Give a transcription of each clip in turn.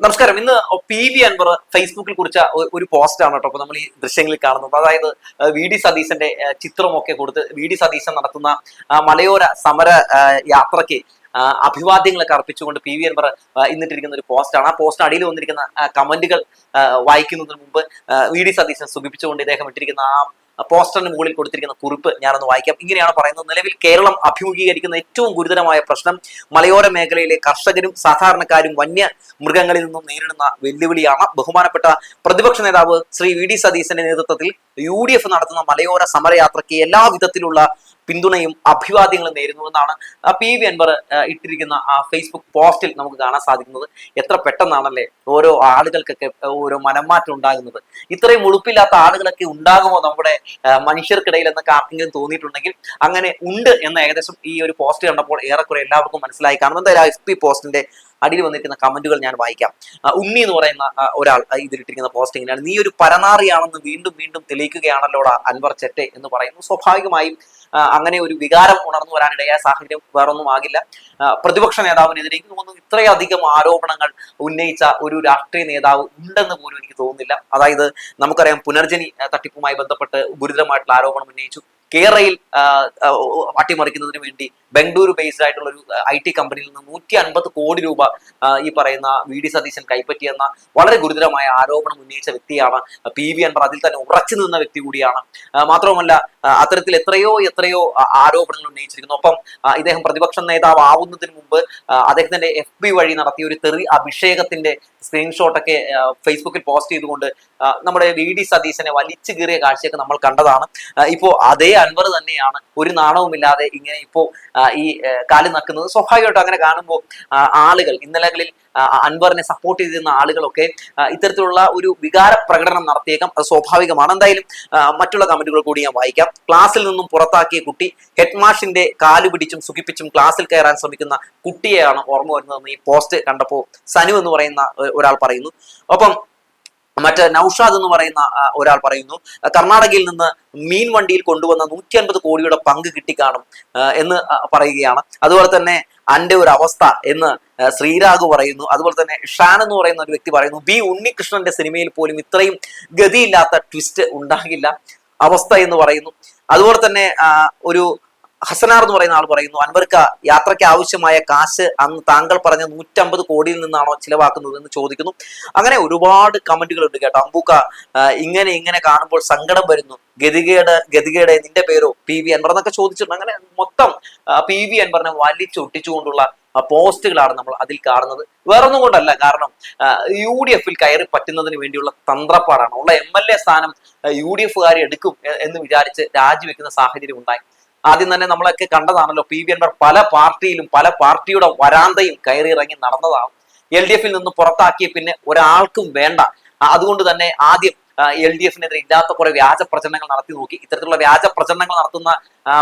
നമസ്കാരം. ഇന്ന് P V Anwar ഫേസ്ബുക്കിൽ കുറിച്ച ഒരു പോസ്റ്റ് ആണ് കേട്ടോ. അപ്പൊ നമ്മൾ ഈ ദൃശ്യങ്ങളിൽ കാണുന്നത്. അതായത് വി ഡി സതീശന്റെ ചിത്രമൊക്കെ കൊടുത്ത് വി ഡി സതീശൻ നടത്തുന്ന മലയോര സമര യാത്രയ്ക്ക് അഭിവാദ്യങ്ങളൊക്കെ അർപ്പിച്ചുകൊണ്ട് പി വി അൻവർ ഇന്നിട്ടിരിക്കുന്ന ഒരു പോസ്റ്റാണ് ആ പോസ്റ്റ് അടിയിൽ വന്നിരിക്കുന്ന കമന്റുകൾ വായിക്കുന്നതിന് മുമ്പ് വി ഡി സതീശൻ സുഖിപ്പിച്ചുകൊണ്ട് ഇദ്ദേഹം ഇട്ടിരിക്കുന്ന ആ പോസ്റ്ററിന് മുകളിൽ കൊടുത്തിരിക്കുന്ന കുറിപ്പ് ഞാനൊന്ന് വായിക്കാം. ഇങ്ങനെയാണ് പറയുന്നത്. നിലവിൽ കേരളം അഭിമുഖീകരിക്കുന്ന ഏറ്റവും ഗുരുതരമായ പ്രശ്നം മലയോര മേഖലയിലെ കർഷകരും സാധാരണക്കാരും വന്യ മൃഗങ്ങളിൽ നിന്നും നേരിടുന്ന വെല്ലുവിളിയാണ്. ബഹുമാനപ്പെട്ട പ്രതിപക്ഷ നേതാവ് ശ്രീ വി ഡി സതീശന്റെ നേതൃത്വത്തിൽ യു ഡി എഫ് നടത്തുന്ന മലയോര സമരയാത്രയ്ക്ക് എല്ലാ വിധത്തിലുള്ള പിന്തുണയും അഭിവാദ്യങ്ങളും നേരുന്നുവെന്നാണ് പി വി അൻവർ ഇട്ടിരിക്കുന്ന ആ ഫേസ്ബുക്ക് പോസ്റ്റിൽ നമുക്ക് കാണാൻ സാധിക്കുന്നത്. എത്ര പെട്ടെന്നാണല്ലേ ഓരോ ആളുകൾക്കൊക്കെ ഓരോ മനംമാറ്റം ഉണ്ടാകുന്നത്. ഇത്രയും ഉളുപ്പില്ലാത്ത ആളുകളൊക്കെ ഉണ്ടാകുമോ നമ്മുടെ മനുഷ്യർക്കിടയിൽ എന്നൊക്കെ ആർക്കെങ്കിലും തോന്നിയിട്ടുണ്ടെങ്കിൽ അങ്ങനെ ഉണ്ട് എന്ന ഏകദേശം ഈ ഒരു പോസ്റ്റ് കണ്ടപ്പോൾ ഏറെക്കുറെ എല്ലാവർക്കും മനസ്സിലായി കാണും എന്തായാലും എസ് പി പോസ്റ്റിന്റെ അടിയിൽ വന്നിരിക്കുന്ന കമന്റുകൾ ഞാൻ വായിക്കാം. ഉണ്ണി എന്ന് പറയുന്ന ഒരാൾ ഇതിലിട്ടിരിക്കുന്ന പോസ്റ്റ് ഇങ്ങനെയാണ് നീ ഒരു പരനാറിയാണെന്ന് വീണ്ടും വീണ്ടും തെളിയിക്കുകയാണല്ലോടാ അൻവർ ചെറ്റെ എന്ന് പറയുന്നു. സ്വാഭാവികമായും അങ്ങനെ ഒരു വികാരം ഉണർന്നു വരാനിടയായ സാഹചര്യം വേറൊന്നും ആകില്ല. പ്രതിപക്ഷ നേതാവിനെതിരെ എനിക്ക് തോന്നുന്നു ഇത്രയധികം ആരോപണങ്ങൾ ഉന്നയിച്ച ഒരു രാഷ്ട്രീയ നേതാവ് ഉണ്ടെന്ന് പോലും എനിക്ക് തോന്നുന്നില്ല. അതായത് നമുക്കറിയാം പുനർജനി തട്ടിപ്പുമായി ബന്ധപ്പെട്ട് ഗുരുതരമായിട്ടുള്ള ആരോപണം ഉന്നയിച്ചു. ആ, അട്ടിമറിക്കുന്നതിന് വേണ്ടി ബംഗളൂരു ബേസ്ഡ് ആയിട്ടുള്ള ഒരു ഐ ടി കമ്പനിയിൽ നിന്ന് നൂറ്റി അൻപത് കോടി രൂപ ഈ പറയുന്ന വി ഡി സതീശൻ കൈപ്പറ്റിയെന്ന വളരെ ഗുരുതരമായ ആരോപണം ഉന്നയിച്ച വ്യക്തിയാണ് പി വി അൻവർ. അതിൽ തന്നെ ഉറച്ചു നിന്ന വ്യക്തി കൂടിയാണ്. മാത്രവുമല്ല അത്തരത്തിൽ എത്രയോ എത്രയോ ആരോപണങ്ങൾ ഉന്നയിച്ചിരിക്കുന്നു. ഒപ്പം ഇദ്ദേഹം പ്രതിപക്ഷ നേതാവ് ആവുന്നതിന് മുമ്പ് അദ്ദേഹത്തിന്റെ എഫ് ബി വഴി നടത്തിയ ഒരു തെറി അഭിഷേകത്തിന്റെ സ്ക്രീൻഷോട്ടൊക്കെ ഫേസ്ബുക്കിൽ പോസ്റ്റ് ചെയ്തുകൊണ്ട് നമ്മുടെ വി ഡി സതീശനെ വലിച്ചു കീറിയ കാഴ്ചയൊക്കെ നമ്മൾ കണ്ടതാണ്. ഇപ്പോൾ ഇപ്പോ അതേ അൻവർ തന്നെയാണ്. ഒരു നാണവുമില്ലാതെ ഇങ്ങനെ ഇപ്പോ ഈ കാൽ നക്കുന്നത്. സ്വാഭാവികമായിട്ടും അങ്ങനെ കാണുമ്പോൾ ആളുകൾ ഇന്നലകളിൽ അൻവറിനെ സപ്പോർട്ട് ചെയ്തിരുന്ന ആളുകളൊക്കെ ഇത്തരത്തിലുള്ള ഒരു വികാര പ്രകടനം നടത്തിയേക്കാം. അത് സ്വാഭാവികമാണ്. എന്തായാലും മറ്റുള്ള കമന്റുകൾ കൂടി ഞാൻ വായിക്കാം. ക്ലാസ്സിൽ നിന്നും പുറത്താക്കിയ കുട്ടി ഹെഡ്മാഷിന്റെ കാലു പിടിച്ചും സുഖിപ്പിച്ചും ക്ലാസ്സിൽ കയറാൻ ശ്രമിക്കുന്ന കുട്ടിയെയാണ് ഓർമ്മ വരുന്നതെന്ന് ഈ പോസ്റ്റ് കണ്ടപ്പോൾ സനു എന്ന് പറയുന്ന ഒരാൾ പറയുന്നു. ഒപ്പം മറ്റ് നൌഷാദ് എന്ന് പറയുന്ന ഒരാൾ പറയുന്നു കർണാടകയിൽ നിന്ന് മീൻ വണ്ടിയിൽ കൊണ്ടുവന്ന നൂറ്റി അൻപത് കോടിയുടെ പങ്ക് കിട്ടിക്കാണും എന്ന് പറയുകയാണ്. അതുപോലെ തന്നെ അന്റെ ഒരു അവസ്ഥ എന്ന് ശ്രീരാഗ് പറയുന്നു. അതുപോലെ തന്നെ ഷാൻ എന്ന് പറയുന്ന ഒരു വ്യക്തി പറയുന്നു ബി ഉണ്ണികൃഷ്ണന്റെ സിനിമയിൽ പോലും ഇത്രയും ഗതിയില്ലാത്ത ട്വിസ്റ്റ് ഉണ്ടാകില്ല അവസ്ഥ എന്ന് പറയുന്നു. അതുപോലെ തന്നെ ഒരു ഹസനാർ എന്ന് പറയുന്ന ആൾ പറയുന്നു അൻവർക്ക് യാത്രയ്ക്ക് ആവശ്യമായ കാശ് അന്ന് താങ്കൾ പറഞ്ഞ നൂറ്റമ്പത് കോടിയിൽ നിന്നാണോ ചിലവാക്കുന്നത്? എന്ന് ചോദിക്കുന്നു. അങ്ങനെ ഒരുപാട് കമന്റുകൾ ഉണ്ട് കേട്ടോ. അമ്പൂക്ക ഇങ്ങനെ ഇങ്ങനെ കാണുമ്പോൾ സങ്കടം വരുന്നു. ഗതികേട് ഗതികേടെ നിന്റെ പേരോ? പി. വി. അൻവർ എന്നൊക്കെ ചോദിച്ചിട്ടുണ്ട്. അങ്ങനെ മൊത്തം പി. വി. അൻവറിനെ വലിച്ചൊട്ടിച്ചുകൊണ്ടുള്ള പോസ്റ്റുകളാണ് നമ്മൾ അതിൽ കാണുന്നത്. വേറൊന്നും കൊണ്ടല്ല കാരണം യു ഡി എഫിൽ കയറി പറ്റുന്നതിന് വേണ്ടിയുള്ള തന്ത്രപ്പാടാണ്. ഉള്ള എം. എൽ. എ സ്ഥാനം യു ഡി എഫുകാരെ എടുക്കും എന്ന് വിചാരിച്ച് രാജിവെക്കുന്ന സാഹചര്യം ഉണ്ടായി. ആദ്യം തന്നെ നമ്മളൊക്കെ കണ്ടതാണല്ലോ പി വി അൻവർ പല പാർട്ടിയിലും പല പാർട്ടിയുടെ വരാന്തയും കയറി ഇറങ്ങി നടന്നതാണ്. എൽ ഡി എഫിൽ നിന്ന് പുറത്താക്കിയ പിന്നെ ഒരാൾക്കും വേണ്ട. അതുകൊണ്ട് തന്നെ ആദ്യം എൽ ഡി എഫിനെതിരെ ഇല്ലാത്ത കുറെ വ്യാജ പ്രചരണങ്ങൾ നടത്തി നോക്കി. ഇത്തരത്തിലുള്ള വ്യാജ പ്രചരണങ്ങൾ നടത്തുന്ന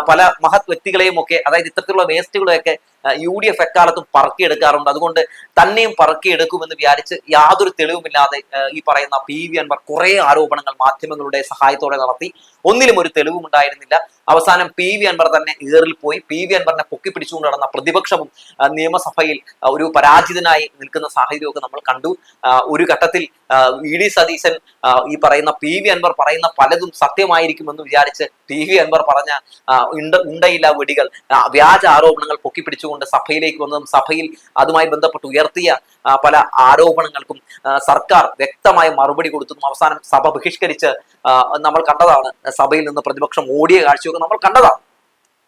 പല മഹത് വ്യക്തികളെയും ഒക്കെ അതായത് ഇത്തരത്തിലുള്ള വേസ്റ്റുകളെയൊക്കെ യു ഡി എഫ് എക്കാലത്തും പറക്കിയെടുക്കാറുണ്ട്. അതുകൊണ്ട് തന്നെയും പറക്കിയെടുക്കുമെന്ന് വിചാരിച്ച് യാതൊരു തെളിവുമില്ലാതെ ഈ പറയുന്ന പി വി അൻവർ കുറേ ആരോപണങ്ങൾ മാധ്യമങ്ങളുടെ സഹായത്തോടെ നടത്തി. ഒന്നിലും ഒരു തെളിവും ഉണ്ടായിരുന്നില്ല അവസാനം പി വി അൻവർ തന്നെ ഏറിൽ പോയി. പി വി അൻവറിനെ പൊക്കി പിടിച്ചുകൊണ്ട് നടന്ന പ്രതിപക്ഷവും നിയമസഭയിൽ ഒരു പരാജിതനായി നിൽക്കുന്ന സാഹചര്യമൊക്കെ നമ്മൾ കണ്ടു. ഒരു ഘട്ടത്തിൽ ഇ ഡി സതീശൻ ഈ പറയുന്ന പി വി അൻവർ പറയുന്ന പലതും സത്യമായിരിക്കുമെന്ന് വിചാരിച്ച് പി വി അൻവർ പറഞ്ഞ ഉണ്ട ഉണ്ടയില്ല വെടികൾ വ്യാജ ആരോപണങ്ങൾ പൊക്കിപ്പിടിച്ചുകൊണ്ട് സഭയിലേക്ക് വന്നതും സഭയിൽ അതുമായി ബന്ധപ്പെട്ട് ഉയർത്തിയ പല ആരോപണങ്ങൾക്കും സർക്കാർ വ്യക്തമായ മറുപടി കൊടുത്തതും അവസാനം സഭ ബഹിഷ്കരിച്ച് നമ്മൾ കണ്ടതാണ് സഭയിൽ നിന്ന് പ്രതിപക്ഷം ഓടിയ കാഴ്ചയൊക്കെ നമ്മൾ കണ്ടതാണ്.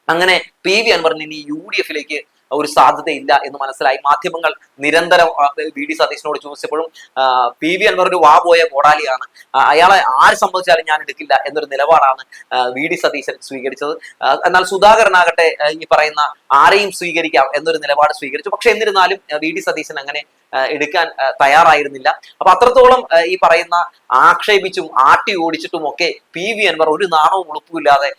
അങ്ങനെ പി വി അൻവറിന് ഇനി യു ഡി എഫിലേക്ക് ഒരു സാധ്യതയില്ല എന്ന് മനസ്സിലായി. മാധ്യമങ്ങൾ നിരന്തരം വി ഡി സതീശനോട് ചോദിച്ചപ്പോഴും പി വി അൻവർ ഒരു വാ പോയ കോടാലിയാണ് അയാളെ ആര് സംബന്ധിച്ചാലും ഞാൻ എടുക്കില്ല എന്നൊരു നിലപാടാണ് വി ഡി സതീശൻ സ്വീകരിച്ചത്. എന്നാൽ സുധാകരനാകട്ടെ ഈ പറയുന്ന ആരെയും സ്വീകരിക്കാം എന്നൊരു നിലപാട് സ്വീകരിച്ചു. പക്ഷെ എന്നിരുന്നാലും വി ഡി സതീശൻ അങ്ങനെ എടുക്കാൻ തയ്യാറായിരുന്നില്ല. അപ്പൊ അത്രത്തോളം ഈ പറയുന്ന ആക്ഷേപിച്ചും ആട്ടി ഓടിച്ചിട്ടും ഒക്കെ പി വി അൻവർ ഒരു നാണവും ഉളുപ്പുമില്ലാതെ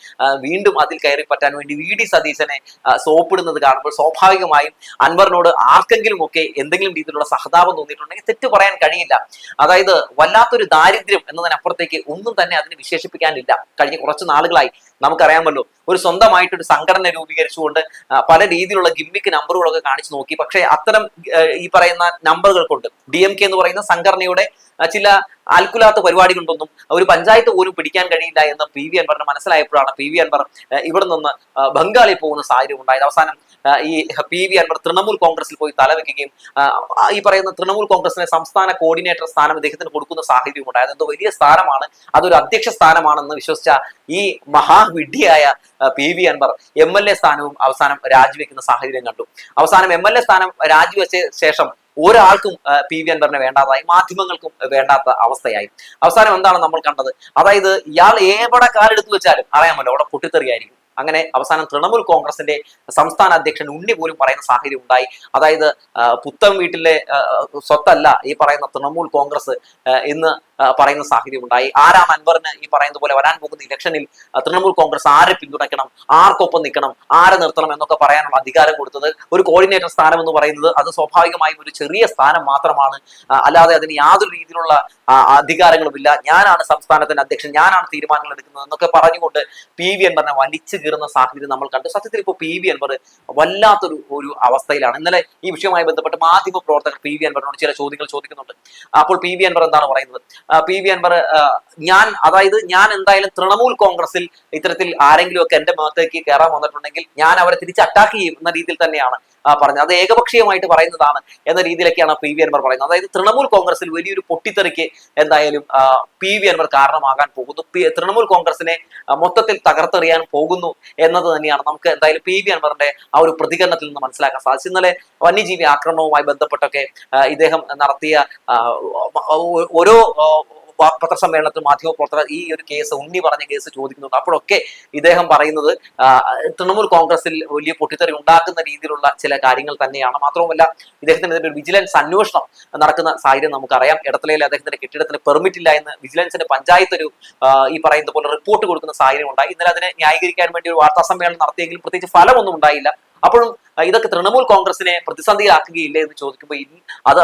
വീണ്ടും അതിൽ കയറി പറ്റാൻ വേണ്ടി വി ഡി സതീശനെ സോപ്പിടുന്നത് കാണുമ്പോൾ സ്വാഭാവികമായും അൻവറിനോട് ആർക്കെങ്കിലും ഒക്കെ എന്തെങ്കിലും രീതിയിലുള്ള സഹതാപം തോന്നിയിട്ടുണ്ടെങ്കിൽ തെറ്റ് പറയാൻ കഴിയില്ല. അതായത് വല്ലാത്തൊരു ദാരിദ്ര്യം എന്നതിനപ്പുറത്തേക്ക് ഒന്നും തന്നെ അതിന് വിശേഷിപ്പിക്കാനില്ല. കഴിഞ്ഞ കുറച്ച് നാളുകളായി നമുക്കറിയാമല്ലോ ഒരു സ്വന്തമായിട്ട് ഒരു സംഘടന രൂപീകരിച്ചുകൊണ്ട് പല രീതിയിലുള്ള ഗിമ്മിക്ക് നമ്പറുകളൊക്കെ കാണിച്ചു നോക്കി. പക്ഷേ അത്തരം ഈ പറയുന്ന നമ്പറുകൾ കൊണ്ട് ഡി എം കെ എന്ന് പറയുന്ന സംഘടനയുടെ ചില അൽക്കുലാത്ത പരിപാടി കൊണ്ടൊന്നും ഒരു പഞ്ചായത്ത് പോലും പിടിക്കാൻ കഴിയില്ല എന്ന് പി വി അൻവറിന് മനസ്സിലായപ്പോഴാണ് പി വി അൻവർ ഇവിടെ നിന്ന് ബംഗാളിൽ പോകുന്ന സാഹചര്യം ഉണ്ടായത്. അവസാനം ഈ പി വി അൻവർ തൃണമൂൽ കോൺഗ്രസിൽ പോയി തലവെക്കുകയും ഈ പറയുന്ന തൃണമൂൽ കോൺഗ്രസിനെ സംസ്ഥാന കോർഡിനേറ്റർ സ്ഥാനം അദ്ദേഹത്തിന് കൊടുക്കുന്ന സാഹചര്യം ഉണ്ടായത്. എന്തോ വലിയ സ്ഥാനമാണ് അതൊരു അധ്യക്ഷ സ്ഥാനമാണെന്ന് വിശ്വസിച്ച ഈ മഹാവിഡ്ഢിയായ P V Anvar M L A സ്ഥാനവും അവസാനം രാജിവെക്കുന്ന സാഹചര്യം കണ്ടു. അവസാനം എം എൽ എ സ്ഥാനം രാജിവെച്ച ശേഷം ഒരാൾക്കും പി. വി. അൻവറിനെ വേണ്ടാതായി മാധ്യമങ്ങൾക്കും വേണ്ടാത്ത അവസ്ഥയായി. അവസാനം എന്താണ് നമ്മൾ കണ്ടത്? അതായത് ഇയാൾ ഏവിടെ കാലെടുത്ത് വെച്ചാലും അറിയാമല്ലോ അവിടെ പൊട്ടിത്തെറിയായിരിക്കും. അങ്ങനെ അവസാനം തൃണമൂൽ കോൺഗ്രസിന്റെ സംസ്ഥാന അധ്യക്ഷൻ ഉണ്ണി പോലും പറയുന്ന സാഹചര്യം ഉണ്ടായി. അതായത് പുത്തം വീട്ടിലെ സ്വത്തല്ല ഈ പറയുന്ന തൃണമൂൽ കോൺഗ്രസ് ആ, പറയുന്ന സാഹചര്യം ഉണ്ടായി ആരാണ് അൻവറിന് ഈ പറയുന്ന പോലെ വരാൻ പോകുന്ന ഇലക്ഷനിൽ തൃണമൂൽ കോൺഗ്രസ് ആരെ പിന്തുണയ്ക്കണം? ആർക്കൊപ്പം നിൽക്കണം? ആരെ നിർത്തണം എന്നൊക്കെ പറയാനുള്ള അധികാരം കൊടുത്തത് ഒരു കോർഡിനേറ്റർ സ്ഥാനം എന്ന് പറയുന്നത് അത് സ്വാഭാവികമായും ഒരു ചെറിയ സ്ഥാനം മാത്രമാണ്. അല്ലാതെ അതിന് യാതൊരു രീതിയിലുള്ള അധികാരങ്ങളുമില്ല. ഞാനാണ് സംസ്ഥാനത്തിന്റെ അധ്യക്ഷൻ ഞാനാണ് തീരുമാനങ്ങൾ എടുക്കുന്നത് എന്നൊക്കെ പറഞ്ഞുകൊണ്ട് പി വി അൻവറിനെ വലിച്ചു കീറുന്ന സാഹചര്യം നമ്മൾ കണ്ടു. സത്യത്തിൽ ഇപ്പോൾ പി വി അൻവർ വല്ലാത്തൊരു ഒരു അവസ്ഥയിലാണ്. ഇന്നലെ ഈ വിഷയവുമായി ബന്ധപ്പെട്ട് മാധ്യമ പ്രവർത്തകർ പി വി അൻവറിനോട് ചില ചോദ്യങ്ങൾ ചോദിക്കുന്നുണ്ട്. അപ്പോൾ പി വി അൻവർ എന്താണ് പറയുന്നത്? പി വി അൻവർ ഞാൻ അതായത് ഞാൻ എന്തായാലും തൃണമൂൽ കോൺഗ്രസിൽ ഇത്തരത്തിൽ ആരെങ്കിലും ഒക്കെ എന്റെ മുഖത്തേക്ക് കയറാൻ വന്നിട്ടുണ്ടെങ്കിൽ ഞാൻ അവരെ തിരിച്ച് അറ്റാക്ക് ചെയ്യും എന്ന രീതിയിൽ തന്നെയാണ്. പറഞ്ഞത്. അത് ഏകപക്ഷീയമായിട്ട് പറയുന്നതാണ് എന്ന രീതിയിലൊക്കെയാണ് പി വി അൻവർ പറയുന്നത്. അതായത് തൃണമൂൽ കോൺഗ്രസിൽ വലിയൊരു പൊട്ടിത്തെറിക്ക് എന്തായാലും പി വി അൻവർ കാരണമാകാൻ പോകുന്നു. തൃണമൂൽ കോൺഗ്രസിനെ മൊത്തത്തിൽ തകർത്തെറിയാൻ പോകുന്നു എന്നത് തന്നെയാണ് നമുക്ക് എന്തായാലും പി വി അൻവറിന്റെ ആ ഒരു പ്രതികരണത്തിൽ നിന്ന് മനസ്സിലാക്കാൻ സാധിച്ചു ഇന്നലെ വന്യജീവി ആക്രമണവുമായി ബന്ധപ്പെട്ടൊക്കെ ഇദ്ദേഹം നടത്തിയ ഓരോ പത്രസമ്മേളനത്തിൽ മാധ്യമപ്രവർത്തകർ ഈ ഒരു കേസ് ഉണ്ണി പറഞ്ഞ കേസ് ചോദിക്കുന്നുണ്ട്. അപ്പോഴൊക്കെ ഇദ്ദേഹം പറയുന്നത് തൃണമൂൽ കോൺഗ്രസിൽ വലിയ പൊട്ടിത്തെറി ഉണ്ടാക്കുന്ന രീതിയിലുള്ള ചില കാര്യങ്ങൾ തന്നെയാണ്. മാത്രവുമല്ല ഇദ്ദേഹത്തിനെതിരെ ഒരു വിജിലൻസ് അന്വേഷണം നടക്കുന്ന സാഹചര്യം നമുക്കറിയാം. ഇടത്തലയിൽ അദ്ദേഹത്തിന്റെ കെട്ടിടത്തിന് പെർമിറ്റ് ഇല്ല എന്ന് വിജിലൻസിന്റെ പഞ്ചായത്ത് ഒരു ഈ പറയുന്ന പോലെ റിപ്പോർട്ട് കൊടുക്കുന്ന സാഹചര്യം ഉണ്ടായി. ഇന്നലെ അതിനെ ന്യായീകരിക്കാൻ വേണ്ടി ഒരു വാർത്താ സമ്മേളനം നടത്തിയെങ്കിലും പ്രത്യേകിച്ച് ഫലമൊന്നും ഉണ്ടായില്ല. അപ്പോഴും ഇതൊക്കെ തൃണമൂൽ കോൺഗ്രസിനെ പ്രതിസന്ധിയിലാക്കുകയില്ലേ എന്ന് ചോദിക്കുമ്പോൾ അത്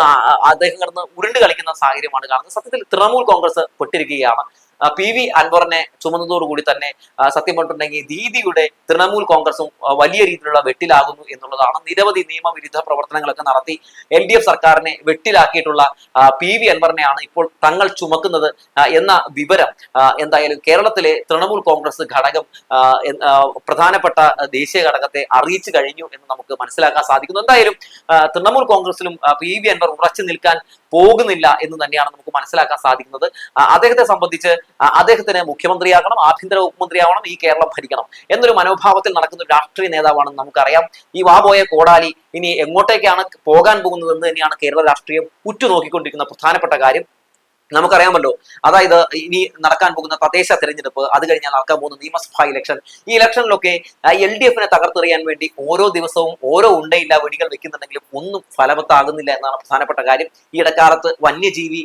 അദ്ദേഹം കിടന്ന് ഉരുണ്ട് കളിക്കുന്ന സാഹചര്യമാണ് കാണുന്നത് സത്യത്തിൽ തൃണമൂൽ കോൺഗ്രസ് പെട്ടിരിക്കുകയാണ്. പി വി അൻവറിനെ ചുമന്നതോടുകൂടി തന്നെ സത്യം പറഞ്ഞിട്ടുണ്ടെങ്കിൽ ദീദിയുടെ തൃണമൂൽ കോൺഗ്രസും വലിയ രീതിയിലുള്ള വെട്ടിലാകുന്നു എന്നുള്ളതാണ് നിരവധി നിയമവിരുദ്ധ പ്രവർത്തനങ്ങളൊക്കെ നടത്തി എൽ ഡി എഫ് സർക്കാരിനെ വെട്ടിലാക്കിയിട്ടുള്ള പി വി അൻവറിനെയാണ് ഇപ്പോൾ തങ്ങൾ ചുമക്കുന്നത് എന്ന വിവരം എന്തായാലും കേരളത്തിലെ തൃണമൂൽ കോൺഗ്രസ് ഘടകം പ്രധാനപ്പെട്ട ദേശീയ ഘടകത്തെ അറിയിച്ചു കഴിഞ്ഞു എന്ന് നമുക്ക് മനസ്സിലാക്കാൻ സാധിക്കുന്നു. എന്തായാലും തൃണമൂൽ കോൺഗ്രസിലും പി വി അൻവർ ഉറച്ചു നിൽക്കാൻ പോകുന്നില്ല എന്ന് തന്നെയാണ് നമുക്ക് മനസ്സിലാക്കാൻ സാധിക്കുന്നത്. അദ്ദേഹത്തെ സംബന്ധിച്ച് അദ്ദേഹത്തിന് മുഖ്യമന്ത്രിയാകണം ആഭ്യന്തര വകുപ്പ് മന്ത്രിയാവണം ഈ കേരളം ഭരിക്കണം എന്നൊരു മനോഭാവത്തിൽ നടക്കുന്ന ഒരു രാഷ്ട്രീയ നേതാവാണെന്ന് നമുക്കറിയാം. ഈ വാബോയ കോടാലി ഇനി എങ്ങോട്ടേക്കാണ് പോകാൻ പോകുന്നതെന്ന് തന്നെയാണ് കേരള രാഷ്ട്രീയം ഉറ്റുനോക്കിക്കൊണ്ടിരിക്കുന്ന പ്രധാനപ്പെട്ട കാര്യം. നമുക്കറിയാമല്ലോ അതായത് ഇനി നടക്കാൻ പോകുന്ന പ്രദേശ തെരഞ്ഞെടുപ്പ് അത് കഴിഞ്ഞാൽ നടക്കാൻ പോകുന്ന നിയമസഭാ ഇലക്ഷൻ ഈ ഇലക്ഷനിലൊക്കെ എൽ ഡി എഫിനെ തകർത്തെറിയാൻ വേണ്ടി ഓരോ ദിവസവും ഓരോ ഉണ്ടയില്ല വെടികൾ വെക്കുന്നുണ്ടെങ്കിലും ഒന്നും ഫലവത്താകുന്നില്ല എന്നാണ് പ്രധാനപ്പെട്ട കാര്യം. ഈ ഇടക്കാലത്ത് വന്യജീവി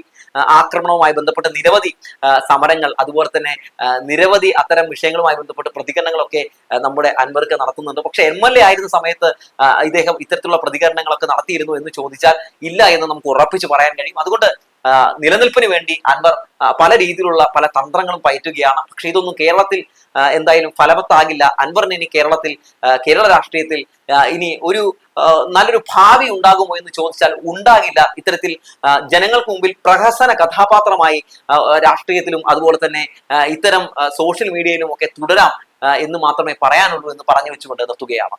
ആക്രമണവുമായി ബന്ധപ്പെട്ട് നിരവധി സമരങ്ങൾ അതുപോലെ തന്നെ നിരവധി അത്തരം വിഷയങ്ങളുമായി ബന്ധപ്പെട്ട് പ്രതികരണങ്ങളൊക്കെ നമ്മുടെ അൻവർക്ക് നടത്തുന്നുണ്ട്. പക്ഷെ എം എൽ എ ആയിരുന്ന സമയത്ത് ഇദ്ദേഹം ഇത്തരത്തിലുള്ള പ്രതികരണങ്ങളൊക്കെ നടത്തിയിരുന്നു എന്ന് ചോദിച്ചാൽ ഇല്ല എന്ന് നമുക്ക് ഉറപ്പിച്ച് പറയാൻ കഴിയും. അതുകൊണ്ട് നിലനിൽപ്പിന് വേണ്ടി അൻവർ പല രീതിയിലുള്ള പല തന്ത്രങ്ങളും പയറ്റുകയാണ്. പക്ഷെ ഇതൊന്നും കേരളത്തിൽ എന്തായാലും ഫലവത്താകില്ല. അൻവറിന് ഇനി കേരളത്തിൽ കേരള രാഷ്ട്രീയത്തിൽ ഇനി ഒരു നല്ലൊരു ഭാവി ഉണ്ടാകുമോ എന്ന് ചോദിച്ചാൽ ഉണ്ടാകില്ല. ഇത്തരത്തിൽ ജനങ്ങൾക്ക് മുമ്പിൽ പ്രഹസന കഥാപാത്രമായി രാഷ്ട്രീയത്തിലും അതുപോലെ തന്നെ ഇത്തരം സോഷ്യൽ മീഡിയയിലും ഒക്കെ തുടരാം എന്ന് മാത്രമേ പറയാനുള്ളൂ എന്ന് പറഞ്ഞു വെച്ചുകൊണ്ട് നിർത്തുകയാണ്.